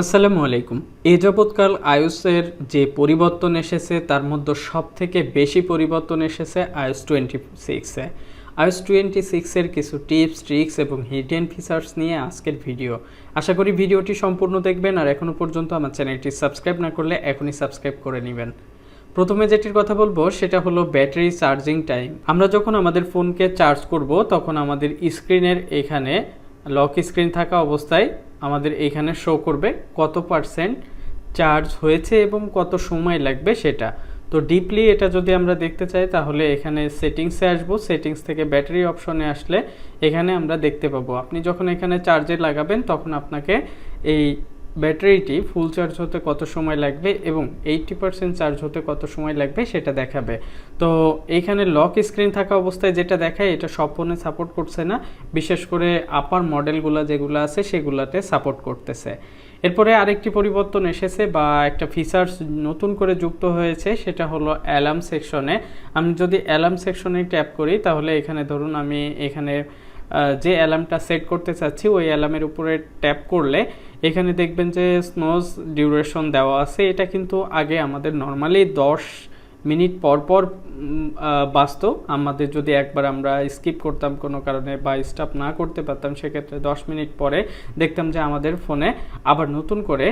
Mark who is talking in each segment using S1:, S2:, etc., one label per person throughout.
S1: আসসালামু আলাইকুম। এ যাবৎকাল আয়ুসের যে পরিবর্তন এসেছে, তার মধ্যে সব থেকে বেশি পরিবর্তন এসেছে আয়ুস টোয়েন্টি সিক্সে। আয়ুস টোয়েন্টি সিক্সের কিছু টিপস, ট্রিক্স এবং হিডেন ফিচার্স নিয়ে আজকের ভিডিও। আশা করি ভিডিওটি সম্পূর্ণ দেখবেন আর এখনও পর্যন্ত আমার চ্যানেলটি সাবস্ক্রাইব না করলে এখনই সাবস্ক্রাইব করে নেবেন। প্রথমে যেটির কথা বলব, সেটা হলো ব্যাটারি চার্জিং টাইম। আমরা যখন আমাদের ফোনকে চার্জ করব, তখন আমাদের স্ক্রিনের এখানে লক স্ক্রিন থাকা অবস্থায় আমাদের এখানে শো করবে কত পার্সেন্ট চার্জ হয়েছে এবং কত সময় লাগবে সেটা। তো ডিপলি এটা যদি আমরা দেখতে চাই, তাহলে এখানে সেটিংসে আসব। সেটিংস থেকে ব্যাটারি অপশনে আসলে এখানে আমরা দেখতে পাবো। আপনি যখন এখানে চার্জে লাগাবেন, তখন আপনাকে এই ব্যাটারিটি ফুল চার্জ হতে কত সময় লাগবে এবং এইটটি পার্সেন্ট চার্জ হতে কত সময় লাগবে সেটা দেখাবে। তো এইখানে লক স্ক্রিন থাকা অবস্থায় যেটা দেখায়, এটা সব ফোনে সাপোর্ট করছে না। বিশেষ করে আপার মডেলগুলো যেগুলো আছে, সেগুলাতে সাপোর্ট করতেছে। এরপরে আরেকটি পরিবর্তন এসেছে বা একটা ফিচার্স নতুন করে যুক্ত হয়েছে, সেটা হলো অ্যালার্ম সেকশনে আমি যদি অ্যালার্ম সেকশনে ট্যাপ করি, তাহলে এখানে ধরুন আমি এখানে যে অ্যালার্মটা সেট করতে চাচ্ছি, ওই অ্যালার্মের উপরে ট্যাপ করলে এখানে দেখবেন যে স্নোজ ডিউরেশন দেওয়া আছে। এটা কিন্তু আগে আমাদের নর্মালি দশ মিনিট পর পর বাজতো আমাদের যদি একবার আমরা স্কিপ করতাম কোনো কারণে বা স্টপ না করতে পারতাম, সেক্ষেত্রে দশ মিনিট পরে দেখতাম যে আমাদের ফোনে আবার নতুন করে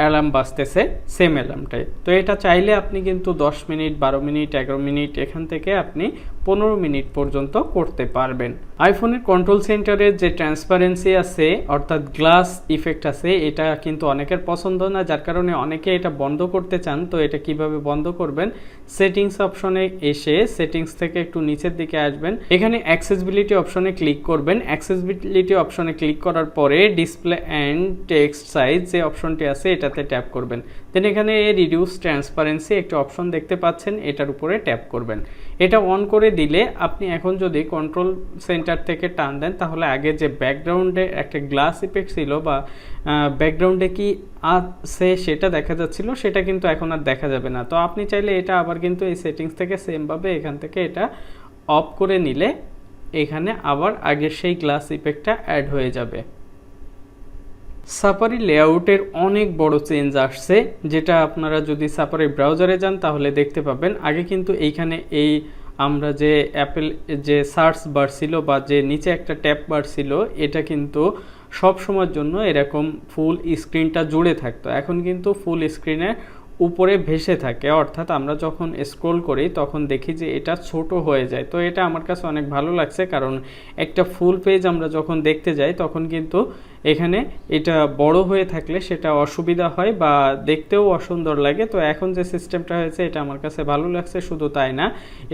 S1: অ্যালার্ম বাজতেছে সেম অ্যালার্মটাই তো এটা চাইলে আপনি কিন্তু দশ মিনিট, বারো মিনিট, এগারো মিনিট এখান থেকে আপনি পনেরো মিনিট পর্যন্ত করতে পারবেন। আইফোনের কন্ট্রোল সেন্টারের যে ট্রান্সপারেন্সি আছে, অর্থাৎ গ্লাস ইফেক্ট আছে, এটা কিন্তু অনেকের পছন্দ না, যার কারণে অনেকে এটা বন্ধ করতে চান। তো এটা কীভাবে বন্ধ করবেন? সেটিংস অপশনে এসে সেটিংস থেকে একটু নিচের দিকে আসবেন। এখানে অ্যাক্সেসিবিলিটি অপশনে ক্লিক করবেন। অ্যাক্সেসিবিলিটি অপশনে ক্লিক করার পরে ডিসপ্লে অ্যান্ড টেক্সট সাইজ যে অপশনটি আছে এটাতে ট্যাপ করবেন। দেন এখানে রিডিউস ট্রান্সপারেন্সি একটা অপশন দেখতে পাচ্ছেন, এটার উপরে ট্যাপ করবেন। এটা অন করে দিলে আপনি এখন যদি কন্ট্রোল সেন্টার থেকে টান দেন, তাহলে আগে যে ব্যাকগ্রাউন্ডে একটা গ্লাস ইফেক্ট ছিল বা ব্যাকগ্রাউন্ডে কি আছে সেটা দেখা যাচ্ছিল, সেটা কিন্তু এখন আর দেখা যাবে না। তো আপনি চাইলে এটা আবার কিন্তু এই সেটিংস থেকে সেমভাবে এখান থেকে এটা অফ করে নিলে, এখানে আবার আগের সেই গ্লাস ইফেক্টটা অ্যাড হয়ে যাবে। সাফারি লেআউটের অনেক বড় চেঞ্জ আসছে, যেটা আপনারা যদি সাফারি ব্রাউজারে যান তাহলে দেখতে পাবেন। আগে কিন্তু এইখানে এই আমরা যে অ্যাপেল যে সার্চ বার ছিল বা যে নিচে একটা ট্যাপ বার ছিল, এটা কিন্তু সব সময়ের জন্য এরকম ফুল স্ক্রিনটা জুড়ে থাকতো। এখন কিন্তু ফুল স্ক্রিনে উপরে ভেসে থাকে, অর্থাৎ আমরা যখন স্ক্রোল করি তখন দেখি যে এটা ছোট হয়ে যায়। তো এটা আমার কাছে অনেক ভালো লাগছে, কারণ একটা ফুল পেজ আমরা যখন দেখতে যাই তখন কিন্তু এখানে এটা বড় হয়ে থাকলে সেটা অসুবিধা হয় বা দেখতেও অসুন্দর লাগে। তো এখন যে সিস্টেমটা হয়েছে এটা আমার কাছে ভালো লাগছে, শুধু তাই না।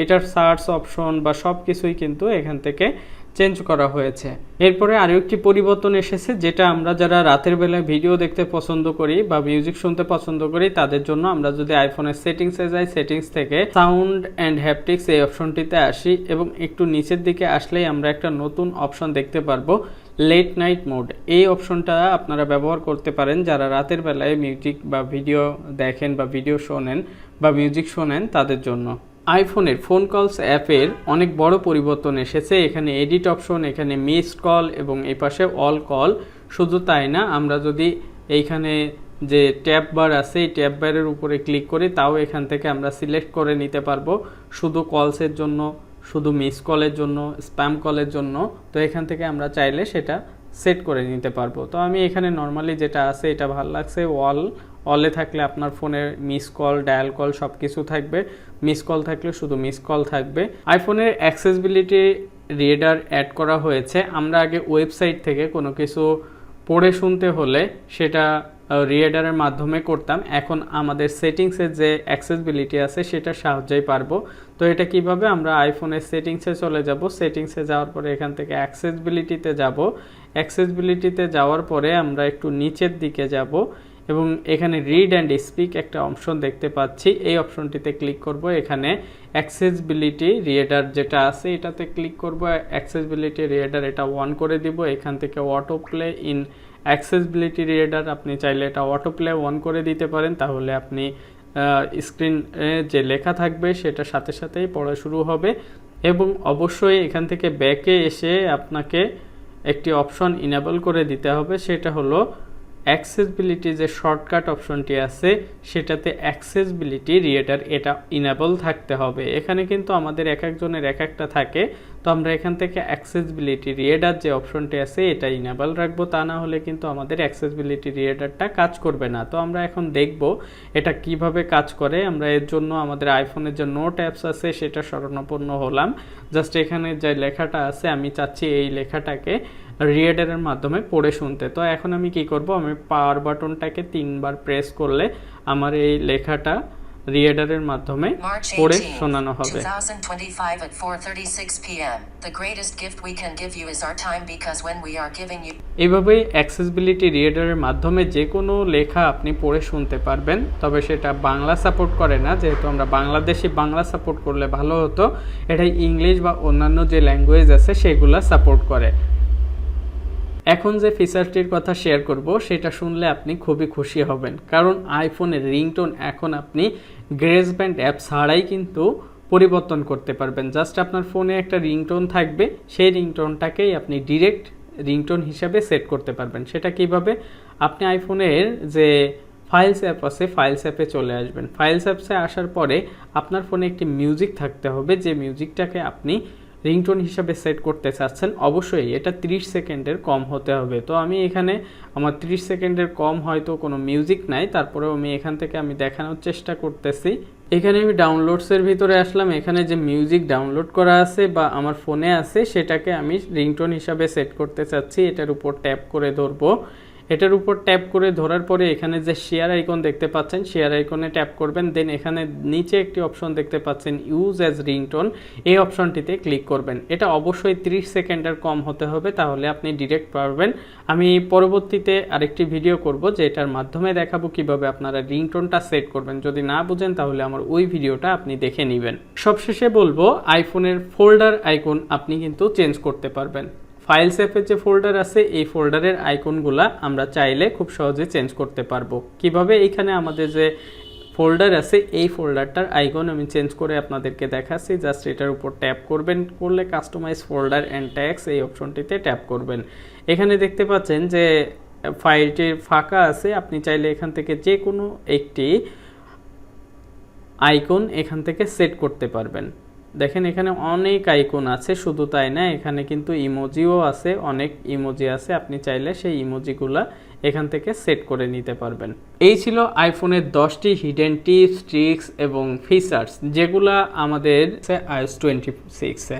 S1: এটার সার্চ অপশন বা সব কিছুই কিন্তু এখান থেকে চেঞ্জ করা হয়েছে। এরপরে আরও একটি পরিবর্তন এসেছে, যেটা আমরা যারা রাতের বেলায় ভিডিও দেখতে পছন্দ করি বা মিউজিক শুনতে পছন্দ করি, তাদের জন্য আমরা যদি আইফোনের সেটিংসে যাই সেটিংস থেকে সাউন্ড অ্যান্ড হ্যাপটিক্স এই অপশনটিতে আসি এবং একটু নিচের দিকে আসলেই আমরা একটা নতুন অপশন দেখতে পারব লেট নাইট মোড এই অপশনটা আপনারা ব্যবহার করতে পারেন, যারা রাতের বেলায় মিউজিক বা ভিডিও দেখেন বা ভিডিও শোনেন বা মিউজিক শোনেন তাদের জন্য। আইফোনের ফোন কলস অ্যাপের অনেক বড় পরিবর্তন এসেছে। এখানে এডিট অপশন এখানে মিসড কল এবং এই পাশে অল কল শুধু তাই না, আমরা যদি এইখানে যে ট্যাব বার আছে, এই ট্যাব বারের উপরে ক্লিক করি, তাও এখান থেকে আমরা সিলেক্ট করে নিতে পারব। শুধু কলসের জন্য, শুধু মিস কলের জন্য স্প্যাম কলের জন্য। তো এখান থেকে আমরা চাইলে সেটা সেট করে নিতে পারব। তো আমি এখানে নর্মালি যেটা আছে, এটা ভালো লাগছে। অল অলে থাকলে আপনার ফোনের মিস কল ডায়াল কল সব কিছু থাকবে। মিস কল থাকলে শুধু মিস কল থাকবে। আইফোনের অ্যাক্সেসবিলিটি রিডার অ্যাড করা হয়েছে। আমরা আগে ওয়েবসাইট থেকে কোনো কিছু পড়ে শুনতে হলে সেটা রিডারের মাধ্যমে করতাম। এখন আমাদের সেটিংসের যে অ্যাক্সেসবিলিটি আছে, সেটার সাহায্যেই পারব। তো এটা কীভাবে? আমরা আইফোনের সেটিংসে চলে যাব। সেটিংসে যাওয়ার পরে এখান থেকে অ্যাক্সেসবিলিটিতে যাব। অ্যাক্সেসবিলিটিতে যাওয়ার পরে আমরা একটু নিচের দিকে যাব এবং এখানে রিড অ্যান্ড স্পিক একটা অপশন দেখতে পাচ্ছি। এই অপশনটিতে ক্লিক করব। এখানে অ্যাক্সেসবিলিটি রিয়েডার যেটা আছে, এটাতে ক্লিক করব। অ্যাক্সেসবিলিটি রিয়েডার এটা অন করে দিব। এখান থেকে auto play in accessibility reader আপনি চাইলে এটা অটো প্লে অন করে দিতে পারেন, তাহলে আপনি স্ক্রিনে যে লেখা থাকবে সেটা সাথে সাথেই পড়া শুরু হবে। এবং অবশ্যই এখান থেকে ব্যাকে এসে আপনাকে একটি অপশন ইনেবল করে দিতে হবে, সেটা হলো অ্যাক্সেসবিলিটি যে শর্টকাট অপশনটি আছে, সেটাতে অ্যাক্সেসবিলিটি রিয়েটার এটা ইনেবল থাকতে হবে। এখানে কিন্তু আমাদের এক একজনের এক একটা থাকে। তো আমরা এখান থেকে অ্যাক্সেসবিলিটি রিয়েডার যে অপশনটি আছে, এটা ইনেবল রাখব। তা না হলে কিন্তু আমাদের অ্যাক্সেসবিলিটি রিয়েডারটা কাজ করবে না। তো আমরা এখন দেখব এটা কীভাবে কাজ করে। আমরা এর জন্য আমাদের আইফোনের যে নোট অ্যাপস আছে, সেটা শরণাপন্ন হলাম। জাস্ট এখানে যে লেখাটা আছে, আমি চাচ্ছি এই লেখাটাকে রিয়েডারের মাধ্যমে পড়ে শুনতে। তো এখন আমি কি করব? আমি পাওয়ার বাটনটাকে তিনবার প্রেস করলে আমার এই লেখাটা রিয়েডারের মাধ্যমে পড়ে শোনানো হবে।
S2: 2025 at 4:36 p.m. The greatest gift we can give you is our time because when we are giving you
S1: এইভাবেই অ্যাক্সেসিবিলিটি রিডারের মাধ্যমে যে কোনো লেখা আপনি পড়ে শুনতে পারবেন তবে সেটা বাংলা সাপোর্ট করে না। যেহেতু আমরা বাংলাদেশি বাংলা সাপোর্ট করলে ভালো হতো। এটা ইংলিশ বা অন্যান্য যে ল্যাঙ্গুয়েজ আছে সেগুলো সাপোর্ট করে। এখন যে ফিচারটির কথা শেয়ার করব, সেটা শুনলে আপনি খুবই খুশি হবেন। কারণ আইফোনের রিংটোন এখন আপনি গ্রেস ব্যান্ড অ্যাপ ছাড়াই কিন্তু পরিবর্তন করতে পারবেন। জাস্ট আপনার ফোনে একটা রিংটোন থাকবে, সেই রিংটোনটাকেই আপনি ডিরেক্ট রিংটোন হিসাবে সেট করতে পারবেন। সেটা কীভাবে? আপনি আইফোনের যে ফাইলস অ্যাপ আছে ফাইলস অ্যাপে চলে আসবেন। ফাইলস অ্যাপসে আসার পরে আপনার ফোনে একটি মিউজিক থাকতে হবে। যে মিউজিকটাকে আপনি রিংটোন হিসাবে সেট করতে চাচ্ছেন, অবশ্যই এটা 30 সেকেন্ডের কম হতে হবে। তো আমি এখানে আমার 30 সেকেন্ডের কম হয়তো কোনো মিউজিক নাই, তারপরেও আমি এখান থেকে আমি দেখানোর চেষ্টা করতেছি। এখানে আমি ডাউনলোডসের ভিতরে আসলাম, এখানে যে মিউজিক ডাউনলোড করা আছে বা আমার ফোনে আছে, সেটাকে আমি রিংটোন হিসাবে সেট করতে চাচ্ছি, এটার উপর ট্যাপ করে ধরবো। এটার উপর ট্যাপ করে ধরার পরে এখানে যে শেয়ার আইকন দেখতে পাচ্ছেন শেয়ার আইকনে ট্যাপ করবেন দেন এখানে নিচে একটি অপশন দেখতে পাচ্ছেন ইউজ অ্যাজ রিংটোন এই অপশনটিতে ক্লিক করবেন। এটা অবশ্যই 30 সেকেন্ডের কম হতে হবে, তাহলে আপনি ডিরেক্ট পারবেন। আমি পরবর্তীতে আরেকটি ভিডিও করব যে এটার মাধ্যমে দেখাবো কীভাবে আপনারা রিংটোনটা সেট করবেন। যদি না বুঝেন, তাহলে আমার ওই ভিডিওটা আপনি দেখে নেবেন। সবশেষে বলব আইফোনের ফোল্ডার আইকন আপনি কিন্তু চেঞ্জ করতে পারবেন। ফাইলস অ্যাপের যে ফোল্ডার আছে, এই ফোল্ডারের আইকনগুলা আমরা চাইলে খুব সহজে চেঞ্জ করতে পারব। কীভাবে এখানে আমাদের যে ফোল্ডার আছে, এই ফোল্ডারটার আইকন আমি চেঞ্জ করে আপনাদেরকে দেখাচ্ছি। জাস্ট এটার উপর ট্যাপ করবেন, করলে কাস্টমাইজ ফোল্ডার অ্যান্ড ট্যাক্স এই অপশনটিতে ট্যাপ করবেন। এখানে দেখতে পাচ্ছেন যে ফাইলটির ফাঁকা আছে। আপনি চাইলে এখান থেকে যে কোনো একটি আইকন এখান থেকে সেট করতে পারবেন। দেখেন, এখানে অনেক আইকন আছে, শুধু তাই না, এখানে কিন্তু ইমোজিও আছে, অনেক ইমোজি আছে, আপনি চাইলে সেই ইমোজিগুলা এখান থেকে সেট করে নিতে পারবেন। এই ছিল আইফোনের দশটি হিডেন টিপস ট্রিক্স এবং ফিচার্স যেগুলা আমাদের আইএস টোয়েন্টি সিক্সে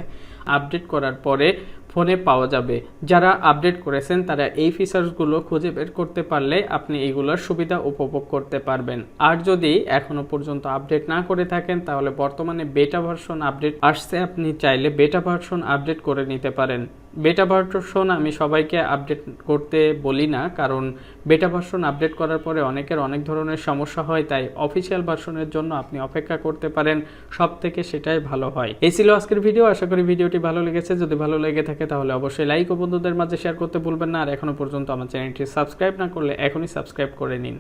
S1: আপডেট করার পরে ফোনে পাওয়া যাবে। যারা আপডেট করেছেন, তারা এই ফিচার্সগুলো খুঁজে বের করতে পারলে আপনি এগুলোর সুবিধা উপভোগ করতে পারবেন। আর যদি এখনও পর্যন্ত আপডেট না করে থাকেন, তাহলে বর্তমানে বেটা ভার্সন আপডেট আসছে। আপনি চাইলে বেটা ভার্সন আপডেট করে নিতে পারেন। বেটা ভার্সন আমি সবাইকে আপডেট করতে বলি না, কারণ বেটা ভার্সন আপডেট করার পরে অনেকের অনেক ধরনের সমস্যা হয়, তাই অফিসিয়াল ভার্সনের জন্য আপনি অপেক্ষা করতে পারেন সব থেকে সেটাই ভালো হয়। এই ছিল আজকের ভিডিও আশা করি ভিডিওটি ভালো লেগেছে। যদি ভালো লেগে থাকে তাহলে অবশ্যই লাইক ও বন্ধুদের মাঝে শেয়ার করতে ভুলবেন না, আর এখনও পর্যন্ত আমার চ্যানেলটি সাবস্ক্রাইব না করলে এখনই সাবস্ক্রাইব করে নিন।